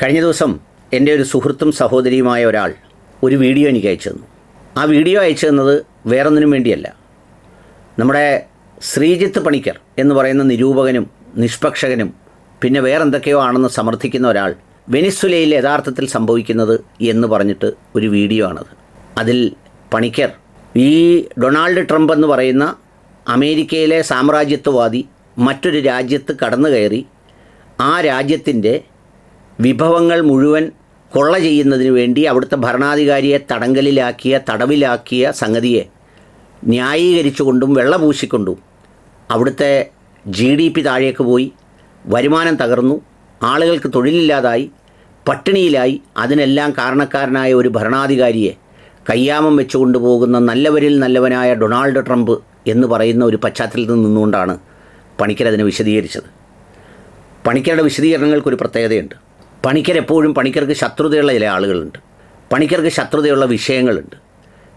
കഴിഞ്ഞ ദിവസം എന്റെ ഒരു സുഹൃത്തും സഹോദരിയുമായ ഒരാൾ ഒരു വീഡിയോ എനിക്ക് അയച്ചു തന്നു. ആ വീഡിയോ അയച്ചു തന്നത് വേറൊന്നിനും വേണ്ടിയല്ല. നമ്മുടെ ശ്രീജിത്ത് പണിക്കർ എന്ന് പറയുന്ന നിരൂപകനും നിഷ്പക്ഷകനും പിന്നെ വേറെന്തൊക്കെയോ ആണെന്ന് സമർത്ഥിക്കുന്ന ഒരാൾ വെനിസ്വലയിൽ യഥാർത്ഥത്തിൽ സംഭവിക്കുന്നത് എന്ന് പറഞ്ഞിട്ട് ഒരു വീഡിയോ ആണത്. അതിൽ പണിക്കർ ഈ ഡൊണാൾഡ് ട്രംപ് എന്ന് പറയുന്ന അമേരിക്കയിലെ സാമ്രാജ്യത്വവാദി മറ്റൊരു രാജ്യത്ത് കടന്നു കയറി ആ രാജ്യത്തിന്റെ വിഭവങ്ങൾ മുഴുവൻ കൊള്ള ചെയ്യുന്നതിന് വേണ്ടി അവിടുത്തെ ഭരണാധികാരിയെ തടങ്കലിലാക്കിയ തടവിലാക്കിയ സംഗതിയെ ന്യായീകരിച്ചുകൊണ്ടും വെള്ളപൂശിക്കൊണ്ടും അവിടുത്തെ ജി ഡി പി താഴേക്ക് പോയി വരുമാനം തകർന്നു ആളുകൾക്ക് തൊഴിലില്ലാതായി പട്ടിണിയിലായി അതിനെല്ലാം കാരണക്കാരനായ ഒരു ഭരണാധികാരിയെ കയ്യാമം വെച്ചുകൊണ്ട് പോകുന്ന നല്ലവരിൽ നല്ലവനായ ഡൊണാൾഡ് ട്രംപ് എന്ന് പറയുന്ന ഒരു പശ്ചാത്തലത്തിൽ നിന്നുകൊണ്ടാണ് പണിക്കർ അതിനെ വിശദീകരിച്ചത്. പണിക്കരുടെ വിശദീകരണങ്ങൾക്കൊരു പ്രത്യേകതയുണ്ട്. പണിക്കർ എപ്പോഴും പണിക്കർക്ക് ശത്രുതയുള്ള ചില ആളുകളുണ്ട്. പണിക്കർക്ക് ശത്രുതയുള്ള വിഷയങ്ങളുണ്ട്.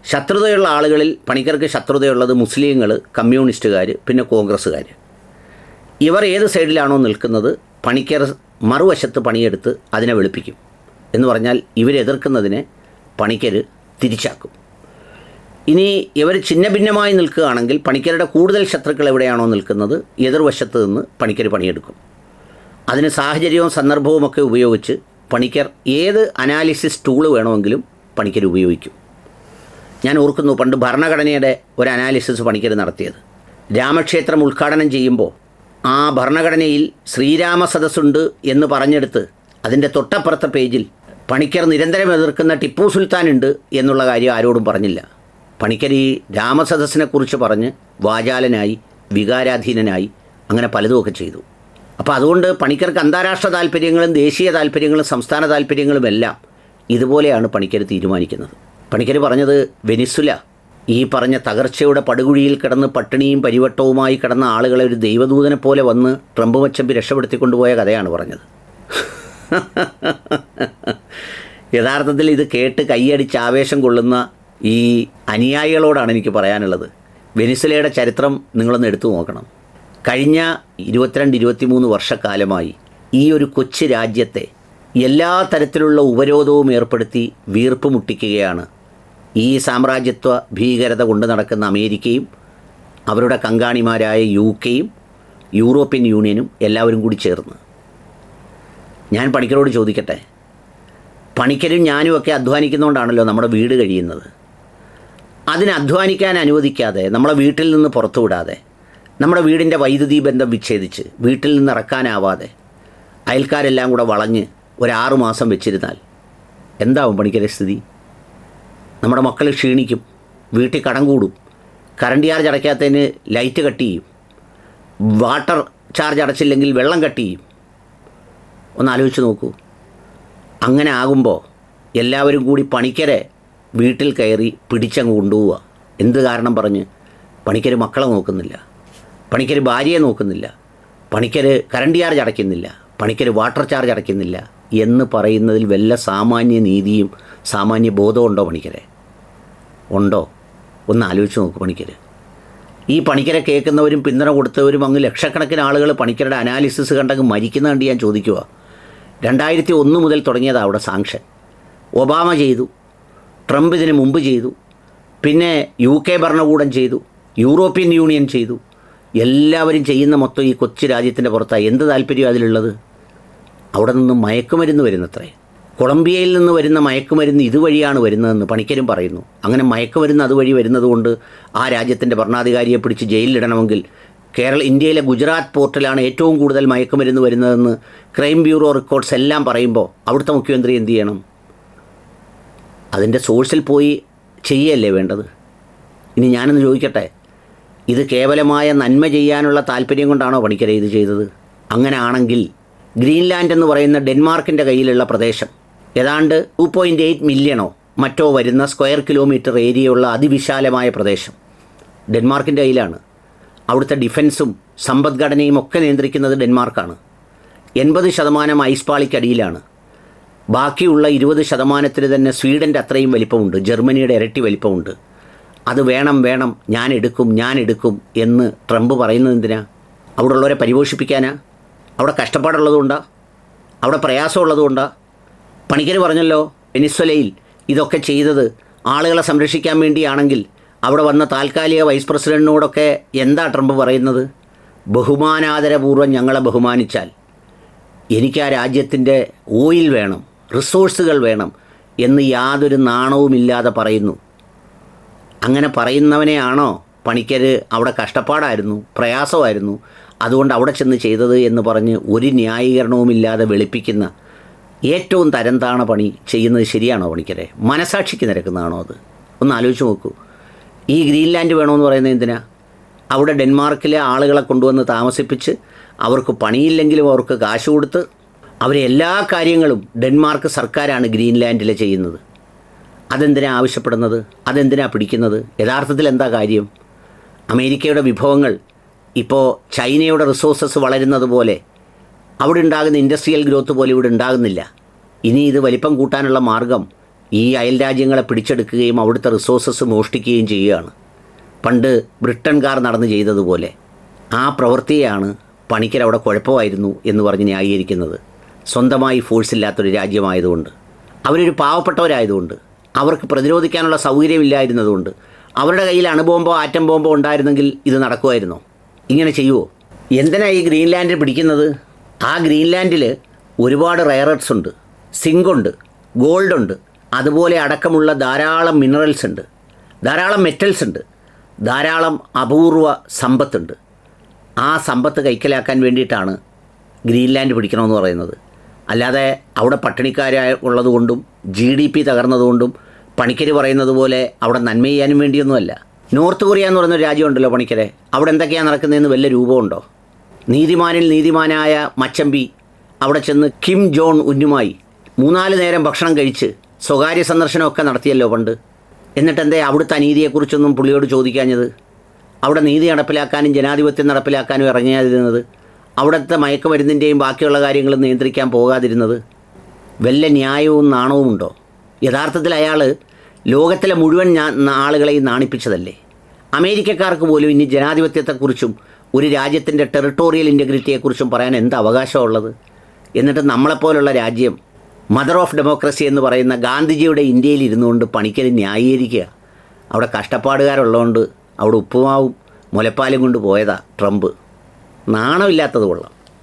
ശത്രുതയുള്ള ആളുകളിൽ പണിക്കർക്ക് ശത്രുതയുള്ളത് മുസ്ലിങ്ങൾ കമ്മ്യൂണിസ്റ്റുകാർ പിന്നെ കോൺഗ്രസ്സുകാർ. ഇവർ ഏത് സൈഡിലാണോ നിൽക്കുന്നത് പണിക്കർ മറുവശത്ത് പണിയെടുത്ത് അതിനെ വെളുപ്പിക്കും. എന്ന് പറഞ്ഞാൽ ഇവരെതിർക്കുന്നതിനെ പണിക്കർ തിരിച്ചാക്കും. ഇനി ഇവർ ചിഹ്ന ഭിന്നമായി നിൽക്കുകയാണെങ്കിൽ പണിക്കരുടെ കൂടുതൽ ശത്രുക്കൾ എവിടെയാണോ നിൽക്കുന്നത് എതിർവശത്ത് നിന്ന് പണിക്കർ പണിയെടുക്കും. അതിന് സാഹചര്യവും സന്ദർഭവും ഒക്കെ ഉപയോഗിച്ച് പണിക്കർ ഏത് അനാലിസിസ് ടൂൾ വേണമെങ്കിലും പണിക്കർ ഉപയോഗിക്കും. ഞാൻ ഓർക്കുന്നു പണ്ട് ഭരണഘടനയുടെ ഒരു അനാലിസിസ് പണിക്കർ നടത്തിയത്. രാമക്ഷേത്രം ഉദ്ഘാടനം ചെയ്യുമ്പോൾ ആ ഭരണഘടനയിൽ ശ്രീരാമ സദസ്സുണ്ട് എന്ന് പറഞ്ഞെടുത്ത് അതിന്റെ തൊട്ടപ്പുറത്തെ പേജിൽ പണിക്കർ നിരന്തരം എതിർക്കുന്ന ടിപ്പു സുൽത്താൻ ഉണ്ട് എന്നുള്ള കാര്യം ആരോടും പറഞ്ഞില്ല. പണിക്കർ ഈ രാമസദസ്സിനെക്കുറിച്ച് പറഞ്ഞ് വാചാലനായി വികാരാധീനനായി അങ്ങനെ പലതുമൊക്കെ ചെയ്തു. അപ്പോൾ അതുകൊണ്ട് പണിക്കർക്ക് അന്താരാഷ്ട്ര താല്പര്യങ്ങളും ദേശീയ താല്പര്യങ്ങളും സംസ്ഥാന താല്പര്യങ്ങളും എല്ലാം ഇതുപോലെയാണ് പണിക്കർ തീരുമാനിക്കുന്നത്. പണിക്കർ പറഞ്ഞത് വെനിസുല ഈ പറഞ്ഞ തകർച്ചയുടെ പടുകുഴിയിൽ കിടന്ന് പട്ടിണിയും പരിവട്ടവുമായി കിടന്ന ആളുകളെ ഒരു ദൈവദൂതനെ പോലെ വന്ന് ട്രംപ് മച്ചമ്പി രക്ഷപ്പെടുത്തിക്കൊണ്ടുപോയ കഥയാണ് പറഞ്ഞത്. യഥാർത്ഥത്തിൽ ഇത് കേട്ട് കൈയടിച്ച് ആവേശം കൊള്ളുന്ന ഈ അനുയായികളോടാണ് എനിക്ക് പറയാനുള്ളത്. വെനിസുലയുടെ ചരിത്രം നിങ്ങളൊന്ന് എടുത്തു നോക്കണം. കഴിഞ്ഞ ഇരുപത്തിരണ്ട് ഇരുപത്തിമൂന്ന് വർഷക്കാലമായി ഈ ഒരു കൊച്ചു രാജ്യത്തെ എല്ലാ തരത്തിലുള്ള ഉപരോധവും ഏർപ്പെടുത്തി വീർപ്പ് മുട്ടിക്കുകയാണ്. ഈ സാമ്രാജ്യത്വ ഭീകരത കൊണ്ട് നടക്കുന്ന അമേരിക്കയും അവരുടെ കങ്കാണിമാരായ യു കെയും യൂറോപ്യൻ യൂണിയനും എല്ലാവരും കൂടി ചേർന്ന്. ഞാൻ പണിക്കരോട് ചോദിക്കട്ടെ? പണിക്കരും ഞാനും ഒക്കെ അധ്വാനിക്കുന്നതുകൊണ്ടാണല്ലോ നമ്മുടെ വീട് കഴിയുന്നത്. അതിന് അധ്വാനിക്കാൻ അനുവദിക്കാതെ നമ്മളെ വീട്ടിൽ നിന്ന് പുറത്തു വിടാതെ നമ്മുടെ വീടിന്റെ വൈദ്യുതി ബന്ധം വിച്ഛേദിച്ച് വീട്ടിൽ നിന്ന് ഇറക്കാനാവാതെ അയൽക്കാരെല്ലാം കൂടെ വളഞ്ഞ് ഒരാറു മാസം വെച്ചിരുന്നാൽ എന്താവും പണിക്കരെ സ്ഥിതി? നമ്മുടെ മക്കൾ ക്ഷീണിക്കും വീട്ടിൽ കടം കൂടും കറണ്ട് ചാർജ് അടയ്ക്കാത്തതിന് ലൈറ്റ് കട്ട് ചെയ്യും വാട്ടർ ചാർജ് അടച്ചില്ലെങ്കിൽ വെള്ളം കട്ട് ചെയ്യും. ഒന്ന് ആലോചിച്ച് നോക്കൂ. അങ്ങനെ ആകുമ്പോൾ എല്ലാവരും കൂടി പണിക്കരെ വീട്ടിൽ കയറി പിടിച്ചങ്ങ് കൊണ്ടുപോവുക. എന്ത് കാരണം പറഞ്ഞ് പണിക്കർ മക്കളെ നോക്കുന്നില്ല? പണിക്കർ ഭാര്യയെ നോക്കുന്നില്ല. പണിക്കർ കറണ്ട് ചാർജ് അടയ്ക്കുന്നില്ല. പണിക്കർ വാട്ടർ ചാർജ് അടയ്ക്കുന്നില്ല എന്ന് പറയുന്നതിൽ വല്ല സാമാന്യ നീതിയും സാമാന്യ ബോധവും ഉണ്ടോ പണിക്കരെ? ഉണ്ടോ? ഒന്ന് ആലോചിച്ച് നോക്ക് പണിക്കർ ഈ പണിക്കരെ കേൾക്കുന്നവരും പിന്തുണ കൊടുത്തവരും അങ്ങ് ലക്ഷക്കണക്കിന് ആളുകൾ പണിക്കരുടെ അനാലിസിസ് കണ്ടങ്ങ് മരിക്കുന്ന കണ്ട് ഞാൻ ചോദിക്കുക രണ്ടായിരത്തി ഒന്ന് മുതൽ തുടങ്ങിയതാണ് അവിടെ സാങ്ഷൻ ഒബാമ ചെയ്തു. ട്രംപ് ഇതിന് മുമ്പ് ചെയ്തു. പിന്നെ യു കെ ഭരണകൂടം ചെയ്തു. യൂറോപ്യൻ യൂണിയൻ ചെയ്തു. എല്ലാവരും ചെയ്യുന്ന മൊത്തം ഈ കൊച്ചു രാജ്യത്തിന്റെ പുറത്താണ് എന്ത് താല്പര്യം അതിലുള്ളത്? അവിടെ നിന്ന് മയക്കുമരുന്ന് വരുന്നത്രേ. കൊളംബിയയിൽ നിന്ന് വരുന്ന മയക്കുമരുന്ന് ഇതുവഴിയാണ് വരുന്നതെന്ന് പണിക്കരും പറയുന്നു. അങ്ങനെ മയക്കുമരുന്ന് അതുവഴി വരുന്നതുകൊണ്ട് ആ രാജ്യത്തിന്റെ ഭരണാധികാരിയെ പിടിച്ച് ജയിലിലിടണമെങ്കിൽ കേരള ഇന്ത്യയിലെ ഗുജറാത്ത് പോർട്ടലാണ് ഏറ്റവും കൂടുതൽ മയക്കുമരുന്ന് വരുന്നതെന്ന് ക്രൈം ബ്യൂറോ റെക്കോർഡ്സ് എല്ലാം പറയുമ്പോൾ അവിടുത്തെ മുഖ്യമന്ത്രി എന്തു ചെയ്യണം? അതിന്റെ സോഴ്സിൽ പോയി ചെയ്യല്ലേ വേണ്ടത്? ഇനി ഞാനൊന്ന് ചോദിക്കട്ടെ? ഇത് കേവലമായ നന്മ ചെയ്യാനുള്ള താല്പര്യം കൊണ്ടാണോ പണിക്കരെ ഇത് ചെയ്തത്? അങ്ങനെയാണെങ്കിൽ ഗ്രീൻലാൻഡ് എന്ന് പറയുന്ന ഡെൻമാർക്കിന്റെ കയ്യിലുള്ള പ്രദേശം. ഏതാണ്ട് ടു പോയിന്റ് എയ്റ്റ് മില്യണോ മറ്റോ വരുന്ന സ്ക്വയർ കിലോമീറ്റർ ഏരിയയുള്ള അതിവിശാലമായ പ്രദേശം. ഡെൻമാർക്കിന്റെ കയ്യിലാണ്. അവിടുത്തെ ഡിഫൻസും സമ്പദ്ഘടനയും ഒക്കെ നിയന്ത്രിക്കുന്നത് ഡെൻമാർക്കാണ്. എൺപത് ശതമാനം ഐസ്പാളിക്കടിയിലാണ് ബാക്കിയുള്ള ഇരുപത് ശതമാനത്തിന് തന്നെ സ്വീഡന്റെ അത്രയും വലിപ്പമുണ്ട്. ജർമ്മനിയുടെ ഇരട്ടി വലിപ്പമുണ്ട്. അത് വേണം വേണം ഞാൻ എടുക്കും ഞാൻ എടുക്കും എന്ന് ട്രംപ് പറയുന്നത് എന്തിനാ? അവിടെ ഉള്ളവരെ പരിപോഷിപ്പിക്കാനാ? അവിടെ കഷ്ടപ്പാടുള്ളതുകൊണ്ടാ അവിടെ പ്രയാസമുള്ളതുകൊണ്ടാ പണിക്കർ പറഞ്ഞല്ലോ വെനിസ്വലയിൽ ഇതൊക്കെ ചെയ്തത് ആളുകളെ സംരക്ഷിക്കാൻ വേണ്ടിയാണെങ്കിൽ അവിടെ വന്ന താൽക്കാലിക വൈസ് പ്രസിഡന്റിനോടൊക്കെ എന്താ ട്രംപ് പറയുന്നത്? ബഹുമാനാദരപൂർവം ഞങ്ങളെ ബഹുമാനിച്ചാൽ എനിക്ക് ആ രാജ്യത്തിന്റെ ഓയിൽ വേണം റിസോഴ്സുകൾ വേണം എന്ന് യാതൊരു നാണവുമില്ലാതെ പറയുന്നു. അങ്ങനെ പറയുന്നവനെയാണോ പണിക്കർ അവിടെ കഷ്ടപ്പാടായിരുന്നു പ്രയാസമായിരുന്നു അതുകൊണ്ട് അവിടെ ചെന്ന് ചെയ്തത് എന്ന് പറഞ്ഞ് ഒരു ന്യായീകരണവുമില്ലാതെ വെളുപ്പിക്കുന്ന ഏറ്റവും തരംതാണ പണി ചെയ്യുന്നത് ശരിയാണോ പണിക്കരെ? മനസാക്ഷിക്ക് നിരക്കുന്നതാണോ അത്? ഒന്ന് ആലോചിച്ച് നോക്കൂ. ഈ ഗ്രീൻലാൻഡ് വേണമെന്ന് പറയുന്നത് എന്തിനാ? അവിടെ ഡെൻമാർക്കിലെ ആളുകളെ കൊണ്ടുവന്ന് താമസിപ്പിച്ച് അവർക്ക് പണിയില്ലെങ്കിലും അവർക്ക് കാശ് കൊടുത്ത് അവരെ എല്ലാ കാര്യങ്ങളും ഡെൻമാർക്ക് സർക്കാരാണ് ഗ്രീൻലാൻഡിൽ ചെയ്യുന്നത്. അതെന്തിനാ ആവശ്യപ്പെടുന്നത്? അതെന്തിനാ പിടിക്കുന്നത്? യഥാർത്ഥത്തിൽ എന്താ കാര്യം? അമേരിക്കയുടെ വിഭവങ്ങൾ ഇപ്പോൾ ചൈനയുടെ റിസോഴ്സസ് വളരുന്നത് പോലെ അവിടെ ഉണ്ടാകുന്ന ഇൻഡസ്ട്രിയൽ ഗ്രോത്ത് പോലെ ഇവിടെ ഉണ്ടാകുന്നില്ല. ഇനി ഇത് വലിപ്പം കൂട്ടാനുള്ള മാർഗം ഈ അയൽ രാജ്യങ്ങളെ പിടിച്ചെടുക്കുകയും അവിടുത്തെ റിസോഴ്സസ് മോഷ്ടിക്കുകയും ചെയ്യുകയാണ്. പണ്ട് ബ്രിട്ടൻകാർ നടന്ന് ചെയ്തതുപോലെ ആ പ്രവൃത്തിയാണ് പണിക്കർ അവിടെ കുഴപ്പമായിരുന്നു എന്ന് പറഞ്ഞ് ന്യായീകരിക്കുന്നത്. സ്വന്തമായി ഫോഴ്സ് ഇല്ലാത്തൊരു രാജ്യമായതുകൊണ്ട്. അവരൊരു പാവപ്പെട്ടവരായതുകൊണ്ട്. അവർക്ക് പ്രതിരോധിക്കാനുള്ള സൗകര്യമില്ലായിരുന്നതുകൊണ്ട് അവരുടെ കയ്യിൽ അണുബോംബോ ആറ്റം ബോംബോ ഉണ്ടായിരുന്നെങ്കിൽ ഇത് നടക്കുമായിരുന്നോ? ഇങ്ങനെ ചെയ്യുമോ എന്തിനാ ഈ ഗ്രീൻലാൻഡ് പിടിക്കുന്നത്? ആ ഗ്രീൻലാൻഡിൽ ഒരുപാട് റയറട്സ് ഉണ്ട്. സിങ്ക് ഉണ്ട് ഗോൾഡ് ഉണ്ട് അതുപോലെ അടക്കമുള്ള ധാരാളം മിനറൽസ് ഉണ്ട്. ധാരാളം മെറ്റൽസ് ഉണ്ട്. ധാരാളം അപൂർവ സമ്പത്തുണ്ട്. ആ സമ്പത്ത് കൈക്കലാക്കാൻ വേണ്ടിയിട്ടാണ് ഗ്രീൻലാൻഡ് പിടിക്കണമെന്ന് പറയുന്നത്. അല്ലാതെ അവിടെ പട്ടിണിക്കാരായ ഉള്ളതുകൊണ്ടും ജി ഡി പി തകർന്നതുകൊണ്ടും പണിക്കർ പറയുന്നത് പോലെ അവിടെ നന്മ ചെയ്യാനും വേണ്ടിയൊന്നുമല്ല. നോർത്ത് കൊറിയ എന്ന് പറയുന്ന രാജ്യമുണ്ടല്ലോ പണിക്കരെ. അവിടെ എന്തൊക്കെയാണ് നടക്കുന്നതെന്ന് വലിയ രൂപമുണ്ടോ? നീതിമാനിൽ നീതിമാനായ മച്ചമ്പി അവിടെ ചെന്ന് കിം ജോൺ ഉന്നുമായി മൂന്നാൽ നേരം ഭക്ഷണം കഴിച്ച് സ്വകാര്യ സന്ദർശനമൊക്കെ നടത്തിയല്ലോ പണ്ട്. എന്നിട്ട് എന്തേ അവിടുത്തെ അനീതിയെക്കുറിച്ചൊന്നും പുള്ളിയോട് ചോദിക്കാഞ്ഞത്? അവിടെ നീതി നടപ്പിലാക്കാനും ജനാധിപത്യം നടപ്പിലാക്കാനും ഇറങ്ങിയാതിരുന്നത്? അവിടുത്തെ മയക്കുമരുന്നിന്റെയും ബാക്കിയുള്ള കാര്യങ്ങളും നിയന്ത്രിക്കാൻ പോകാതിരുന്നത്? വല്ല ന്യായവും നാണവും ഉണ്ടോ യഥാർത്ഥത്തിൽ അയാൾ ലോകത്തിലെ മുഴുവൻ ആളുകളെയും നാണിപ്പിച്ചതല്ലേ? അമേരിക്കക്കാർക്ക് പോലും ഇനി ജനാധിപത്യത്തെക്കുറിച്ചും ഒരു രാജ്യത്തിന്റെ ടെറിട്ടോറിയൽ ഇന്റഗ്രിറ്റിയെക്കുറിച്ചും പറയാൻ എന്ത് അവകാശമുള്ളത്? എന്നിട്ട് നമ്മളെപ്പോലുള്ള രാജ്യം മദർ ഓഫ് ഡെമോക്രസി എന്ന് പറയുന്ന ഗാന്ധിജിയുടെ ഇന്ത്യയിൽ ഇരുന്നുകൊണ്ട് പണിക്കൽ ന്യായീകരിക്കുക. അവിടെ കഷ്ടപ്പാടുകാരുള്ളതുകൊണ്ട് അവിടെ ഉപ്പുമാവും മുലപ്പാലും കൊണ്ട് പോയതാ ട്രംപ്. നാണമില്ലാത്തത് കൊള്ളാം.